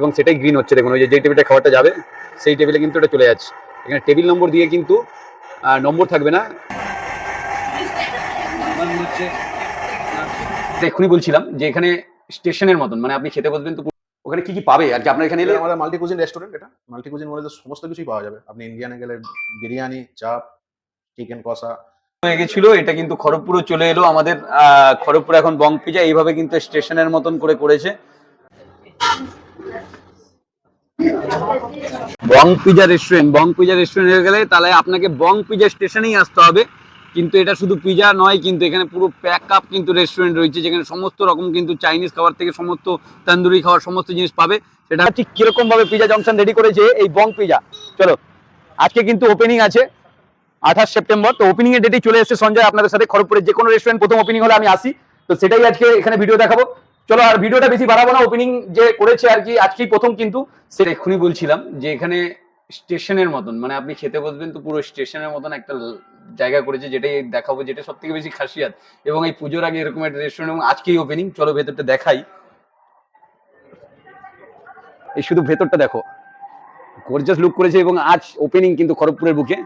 এবং সেটাই গ্রিন হচ্ছে। দেখুন ওই যে যেই টেবিলটা খাবারটা যাবে সেই টেবিলে কিন্তু এটা চলে যাচ্ছে। এখানে টেবিল নম্বর দিয়ে কিন্তু নম্বর থাকবে না। এক্ষুনি বলছিলাম যে এখানে স্টেশনের মতন মানে আপনি খেতে বসবেন তো ওখানে কি কি পাবে? আর কি আপনার এখানে এলে আমাদের মাল্টি কুজিন রেস্টুরেন্ট এটা। মাল্টি কুজিন বলে সমস্ত কিছুই পাওয়া যাবে। আপনি ইন্ডিয়ানে গেলে বিরিয়ানি চাপ চিকেন কষা। হয়ে গেছিল এটা কিন্তু খড়গপুরে চলে এলো আমাদের খড়গপুর এখন বং পিজা এইভাবে কিন্তু স্টেশনের মতন করে করেছে। Bong pizza restaurant Bong pizza রেস্টুরেন্টে গেলে তাহলে আপনাকে বং পিজা স্টেশনেই আসতে হবে। কিন্তু এটা শুধু পিজা নয়, কিন্তু এখানে পুরো প্যাক আপ কিন্তু রেস্টুরেন্ট রয়েছে, যেখানে সমস্ত রকম কিন্তু চাইনিজ খাবার থেকে সমস্ত তন্দুরি খাবার সমস্ত জিনিস পাবে। সেটা ঠিক কীরকম ভাবে পিজা জংশন রেডি করেছে এই বং পিজা। চলো, আজকে কিন্তু ওপেনিং আছে, আঠাশ সেপ্টেম্বর। তো ওপেনিং ডেটেই চলে এসেছে সঞ্জয় আপনাদের সাথে। খড়গপুরের যে কোনো রেস্টুরেন্ট প্রথম ওপেনিং হলে আমি আসি। তো সেটাই আজকে এখানে ভিডিও দেখাবো। চলো আর ভিডিওটা বেশি বাড়াবো না ওপেনিং যে করেছে আর কি, আজকেই প্রথম কিন্তু। সেটা এক্ষুনি বলছিলাম যে এখানে স্টেশনের মতন মানে আপনি খেতে বসবেন তো পুরো স্টেশনের মতন একটা জায়গা করেছে যেটাই দেখাবো, যেটা সব থেকে বেশি খাসিয়াত। এবং এই পুজোর আগে এরকম একটা রেস্টুরেন্ট এবং আজকেই ওপেনিং চলো ভেতরটা দেখাই। এই শুধু ভেতরটা দেখো। গর্জাস লুক করেছে এবং আজ ওপেনিং কিন্তু খড়গপুরের বুকে।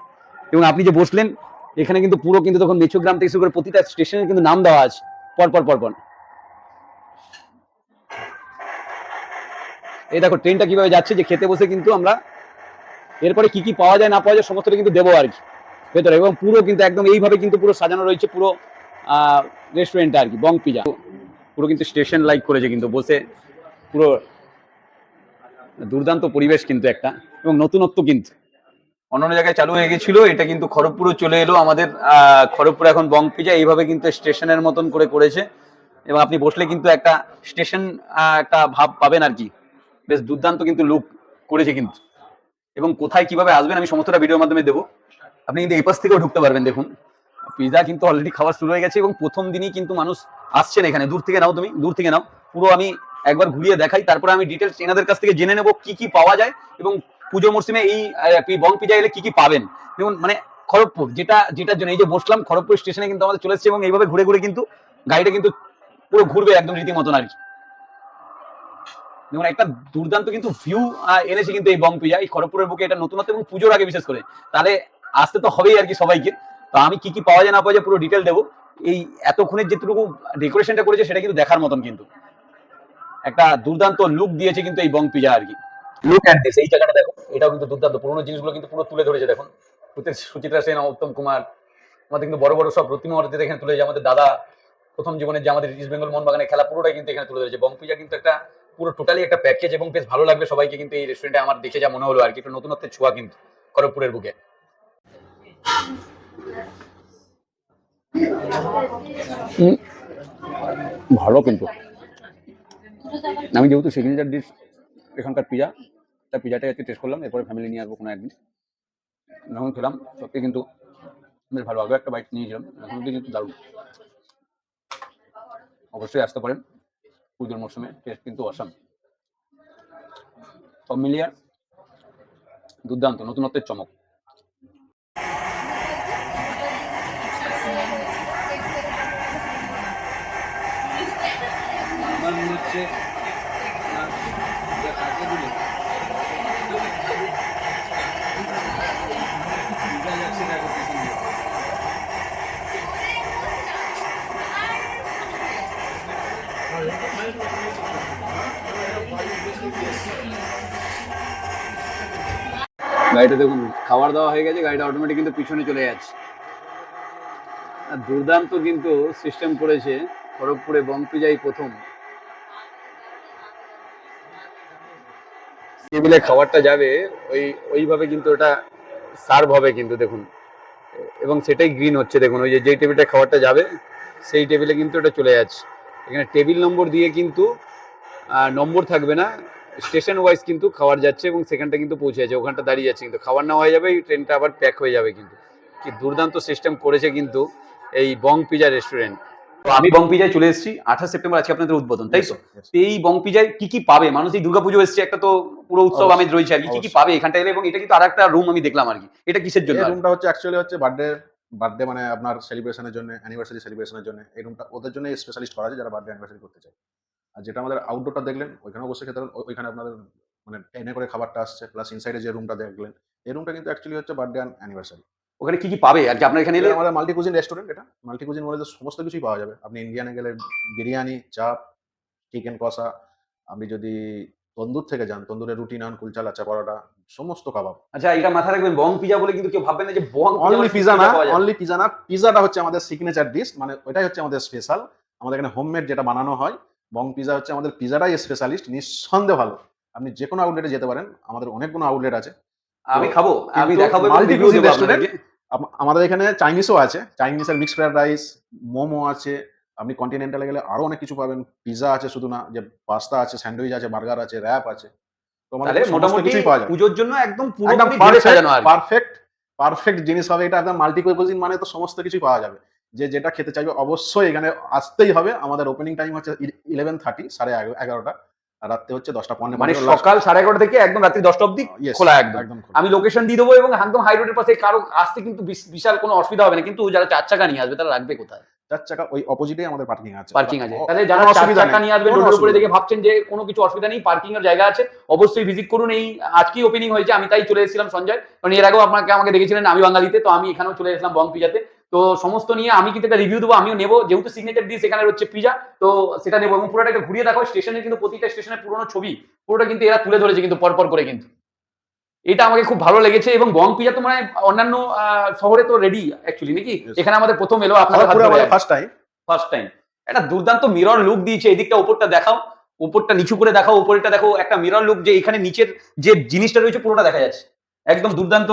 এবং আপনি যে বসলেন, এখানে কিন্তু পুরো কিন্তু তখন মেচুগ্রাম থেকে শুরু করে প্রতিটা স্টেশনের কিন্তু নাম দেওয়া আছে। পর পর। এই দেখো ট্রেনটা কীভাবে যাচ্ছে, যে খেতে বসে কিন্তু আমরা এরপরে কি কি পাওয়া যায়, না পাওয়া যায়, সমস্তটা কিন্তু দেবো আর কি। ভেতরে, এবং পুরো কিন্তু একদম এইভাবে কিন্তু পুরো সাজানো রয়েছে, পুরো রেস্টুরেন্টটা আর কি, বং পিজা পুরো কিন্তু স্টেশন লাইক করেছে কিন্তু, বসে পুরো দুর্দান্ত পরিবেশ কিন্তু একটা, এবং নতুনত্ব কিন্তু। অন্যান্য জায়গায় চালু হয়ে গেছিল, এটা কিন্তু খড়গপুরে চলে এলো আমাদের খড়গপুর এখন বং পিজা এইভাবে কিন্তু স্টেশনের মতন করে করেছে, এবং আপনি বসলে কিন্তু একটা স্টেশন একটা ভাব পাবেন আর কি। বেশ দুর্দান্ত কিন্তু লুক করেছে কিন্তু। এবং কোথায় কীভাবে আসবেন আমি সমস্তটা ভিডিওর মাধ্যমে দেবো। আপনি কিন্তু এই পাশ থেকেও ঢুকতে পারবেন, দেখুন। পিজা কিন্তু অলরেডি খাওয়া শুরু হয়ে গেছে এবং প্রথম দিনই কিন্তু মানুষ আসছেন এখানে। দূর থেকে নাও তুমি, দূর থেকে নাও। পুরো আমি একবার ঘুরিয়ে দেখাই, তারপরে আমি ডিটেলস এনাদের কাছ থেকে জেনে নেব কি কি পাওয়া যায় এবং পুজো মরশুমে এই বং পিজা এলে কি কি পাবেন। যেমন মানে খড়গপুর, যেটা, যেটার জন্য এই যে বসলাম, খড়গপুর স্টেশনে কিন্তু আমাদের চলে এসেছে এবং এইভাবে ঘুরে ঘুরে কিন্তু গাড়িটা কিন্তু পুরো ঘুরবে একদম রীতিমতন আর কি। যেমন একটা দুর্দান্ত কিন্তু ভিউ এনেছে কিন্তু এই বং পিজা এই খড়গপুরের বুকে এটা নতুনত্ব এবং পুজোর আগে বিশেষ করে। তাহলে আসতে তো হবেই আর কি সবাইকে। তো আমি কি কি পাওয়া যায় না পাওয়া যায় পুরো ডিটেল দেবো। এই এতক্ষণের যেটুকু ডেকোরেশনটা করেছে সেটা কিন্তু দেখার মতন কিন্তু। একটা দুর্দান্ত লুক দিয়েছে কিন্তু এই বং পিজা আর কি। লুক অ্যাট দিস এই জায়গাটা দেখো এটাও কিন্তু দুর্দান্ত। পুরোনো জিনিসগুলো কিন্তু পুরো তুলে ধরেছে দেখুন। সুচিত্রা সেন উত্তম কুমার আমাদের কিন্তু বড় বড় সব প্রতিমা মূর্তি এখানে তুলে আমাদের দাদা প্রথম জীবনের যে আমাদের ইস্ট বেঙ্গল মোহনবাগানের খেলা পুরোটাই কিন্তু এখানে তুলে ধরেছে। বং পিজা কিন্তু একটা পুরো টোটালি একটা প্যাকেজ এবং বেশ ভালো লাগবে সবাইকে কিন্তু এই রেস্টুরেন্টে আমার দেখে যা মনে হলো আর কি। একটু নতুনত্বের ছোঁয়া কিন্তু খড়গপুরের বুকে। ভালো কিন্তু। আমি যেহেতু সিগনেচার ডিশ এখানকার পিজা তার পিজাটাই আজকে টেস্ট করলাম, এরপরে ফ্যামিলি নিয়ে আসব কোনো একদিন। যখন খেলাম, সত্যি কিন্তু বেশ ভালো আগে একটা বাইক নিয়েছিলাম, এখন কিন্তু দারুণ। অবশ্যই আসতে পারেন। পুজোর মৌসুমে টেস্ট কিন্তু অসাম সব মিলিয়ে দুর্দান্ত নতুনত্বের চমক। আমার মনে হচ্ছে গাড়িটা দেখুন খাবার দাওয়া হয়ে গেছে, গাড়িটা অটোমেটিক কিন্তু পিছনে চলে যাচ্ছে। দুর্দান্ত কিন্তু সিস্টেম করেছে খড়গপুরে বংপিজাই প্রথম। টেবিলে খাবারটা যাবে, ওই, ওইভাবে কিন্তু ওটা সার্ভ হবে কিন্তু, দেখুন। এবং সেটাই গ্রিন হচ্ছে, দেখুন, ওই যে, যেই টেবিলটা খাবারটা যাবে, সেই টেবিলে কিন্তু ওটা চলে যাচ্ছে। এখানে টেবিল নম্বর দিয়ে কিন্তু নম্বর থাকবে না। স্টেশন ওয়াইজ কিন্তু খাবার যাচ্ছে এবং সেখানটা কিন্তু পৌঁছে যাচ্ছে ওখানটা দাঁড়িয়ে যাচ্ছে কিন্তু। খাবার নেওয়া হয়ে যাবে এই ট্রেনটা আবার প্যাক হয়ে যাবে কিন্তু। কি দুর্দান্ত সিস্টেম করেছে কিন্তু এই বং পিজা রেস্টুরেন্ট তো আমি বং পিজায় চলে এসেছি আঠাশ সেপ্টেম্বর আজকে আপনাদের উদ্বোধন তাই তো? এই বং পিজায় কি কি পাবে? মানুষ এই দুর্গাপুজো এসছে একটা তো পুরো উৎসব আমি রয়েছে। আর কি কি পাবে এখানটা এলে এবং এটা কিন্তু আর একটা রুম আমি দেখলাম আর কি। এটা কিসের জন্য? রুমটা হচ্ছে অ্যাকচুয়ালি হচ্ছে বার্থডে বার্থডে মানে আপনার সেলিব্রেশনের জন্য অ্যানিভার্সারি সেলিব্রেশনের জন্য এই রুমটা ওদের জন্য স্পেশালিস্ট করা আছে যারা বার্থডে অ্যানিভার্সারি করতে চায়। আর যেটা আমাদের আউটডোরটা দেখলেন ওইখানে অবশ্যই খেতে। ওইখানে আপনাদের মানে ট্রেনে করে খাবারটা আসছে প্লাস ইনসাইডে যে রুমটা দেখলেন এই রুমটা কিন্তু অ্যাকচুয়ালি হচ্ছে বার্থডে অ্যানিভার্সারি ওখানে কি কি পাবে? আর কি আপনার এখানে এলে আমাদের মাল্টি কুজিন রেস্টুরেন্ট এটা। মাল্টি কুজিন বলে সমস্ত কিছুই পাওয়া যাবে। আপনি ইন্ডিয়ানে গেলে বিরিয়ানি চাপ চিকেন কষা আপনি যদি তন্দুর থেকে যান তন্দুরের রুটি নান কুলচা লাচা পরোটা সমস্ত কাবাব। আচ্ছা এটা মাথায় রাখবেন বং পিজা বলে কিন্তু কেউ ভাববেন না যে বং অনলি পিজা না অনলি পিজা না পিজাটা হচ্ছে আমাদের সিগনেচার ডিশ মানে ওইটাই হচ্ছে আমাদের স্পেশাল আমাদের এখানে হোমমেড যেটা বানানো হয় বং পিজা হচ্ছে আমাদের পিজাটাই স্পেশালিস্ট নিঃসন্দেহে ভালো। আপনি যে কোনো আউটলেটে যেতে পারেন আমাদের অনেকগুলো আউটলেট আছে। আমি খাব আমি দেখাবো। আম- আমাদের এখানে চাইনিজও আছে চাইনিজের মিক্সড ফ্রাইড রাইস মোমো আছে আপনি কন্টিনেন্টালে গেলে আরও অনেক কিছু পাবেন। পিজা আছে শুধু না যে পাস্তা আছে স্যান্ডউইচ আছে বার্গার আছে র্যাপ আছে। তাহলে মোটামুটি কিছুই পাওয়া যায়। পুজোর জন্য একদম পুরো সাজানো আর পারফেক্ট পারফেক্ট জিনিস হবে এটা একদম মাল্টি কুইজিন মানে তো সমস্ত কিছুই পাওয়া যাবে। যে যেটা খেতে চাইবে অবশ্যই এখানে আসতেই হবে। আমাদের ওপেনিং টাইম হচ্ছে ইলেভেন থার্টি সাড়ে এগারো- এগারোটা। আর রাত্রে হচ্ছে দশটা পনেরো মানে সকাল সাড়ে এগারোটা থেকে একদম রাত্রি দশটা অব্দি খোলা একদম। একদম আমি লোকেশন দিয়ে দেবো এবং একদম হাই রোডের পাশে কারও আসতে কিন্তু বিশ- বিশাল কোনো অসুবিধা হবে না। কিন্তু যারা চার চাকা নিয়ে আসবে তারা রাখবে কোথায়? চার চাকা ওই অপোজিটেই আমাদের পার্কিং আছে। পার্কিং আছে। তাহলে যারা চার চাকা নিয়ে আসবে কোনো রোডের উপরে দেখে ভাবছেন যে কোনো কিছু অসুবিধা নেই পার্কিং এর জায়গা আছে অবশ্যই ভিজিট করুন এই আজকেই ওপেনিং হয়েছে আমি তাই চলে এসেছিলাম সঞ্জয়। কারণ এর আগেও আপনাকে আমাকে দেখেছিলেন আমি বাঙালিতে তো আমি এখানেও চলে এসেছিলাম বং পিজাতে। তো সমস্ত নিয়ে আমি কিন্তু একটা রিভিউ দেবো আমিও নেব। যেহেতু সিগনেচার দিয়ে সেখানে হচ্ছে পিজা তো সেটা নেব এবং পুরোটা একটা ঘুরিয়ে দেখো স্টেশনের কিন্তু প্রতিটা স্টেশনের পুরোনো ছবি পুরোটা কিন্তু এরা তুলে ধরেছে কিন্তু পরপর করে কিন্তু। এটা আমাকে খুব ভালো লেগেছে এবং বং পিজা তো মানে অন্যান্য শহরে তো রেডি অ্যাকচুয়ালি নাকি. এখানে আমাদের প্রথম এলো আপনাদের আমাদের ফার্স্ট টাইম ফার্স্ট টাইম একটা দুর্দান্ত মিরর লুক দিয়েছে এদিকটা উপরটা দেখাও। উপরটা নিচু করে দেখাও উপরেরটা দেখো একটা মিরর লুক যে এখানে নিচের যে জিনিসটা রয়েছে পুরোটা দেখা যাচ্ছে। একদম দুর্দান্ত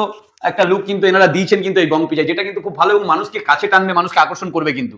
একটা লুক কিন্তু এনারা দিয়েছেন কিন্তু এই বং পিজা যেটা কিন্তু খুব ভালো এবং মানুষকে কাছে টানবে মানুষকে আকর্ষণ করবে কিন্তু।